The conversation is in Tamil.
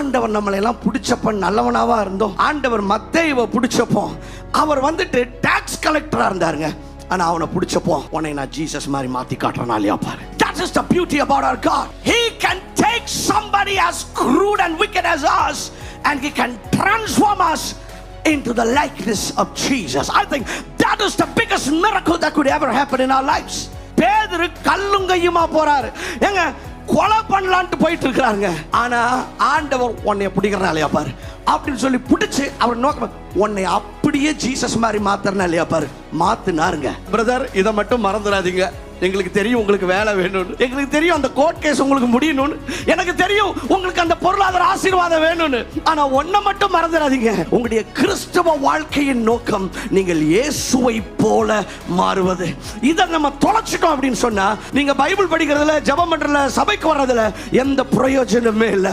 ஆண்டவர் நம்மளை எல்லாம் பிடிச்சப்ப நல்லவனாவா இருந்தோம் ஆண்டவர் மத்தேயுவை பிடிச்சப்போ அவர் வந்துட்டு டாக்ஸ் கலெக்டரா இருந்தாருங்க ஆனா அவனை பிடிச்சப்போ உன்னை நான் ஜீசஸ் மாதிரி மாத்தி காட்டுறேன் இல்லையா பாரு That is the beauty about our God. He can take somebody as crude and wicked as us and he can transform us into the likeness of Jesus. I think that is the biggest miracle that could ever happen in our lives. பேதரு கல்லுங்கையுமா போறாரு எங்க கொலை பண்ணலான்ட்டு போயிட்டு இருக்கிறாருங்க ஆனா ஆண்டவர் உன்னை பிடிக்கிறான் இல்லையா பாரு. அப்படின்னு சொல்லி பிடிச்சு அவர் நோக்கம் உன்னை அப்படியே ஜீசஸ் மாதிரி மாத்துறனா இல்லையா பாரு. மாத்தினாருங்க. பிரதர் இதை மட்டும் மறந்துடாதீங்க. எங்களுக்கு தெரியும் உங்களுக்கு வேலை வேணும்னு. எங்களுக்கு தெரியும் அந்த கோர்ட் கேஸ் உங்களுக்கு முடியணும்னு. எனக்கு தெரியும் உங்களுக்கு அந்த பொருளாதார ஆசீர்வாதம் வேணும்னு. ஆனா ஒன்ன மட்டும் மறந்துடாதீங்க. உங்களுடைய கிறிஸ்தவ வாழ்க்கையின் நோக்கம் நீங்கள் இயேசுவை போல மாறுவது. இதை நம்ம தொலைச்சிட்டோம் அப்படின்னு சொன்னா நீங்க பைபிள் படிக்கிறதுல ஜபம் பண்றதுல சபைக்கு வர்றதுல எந்த பிரயோஜனமே இல்லை.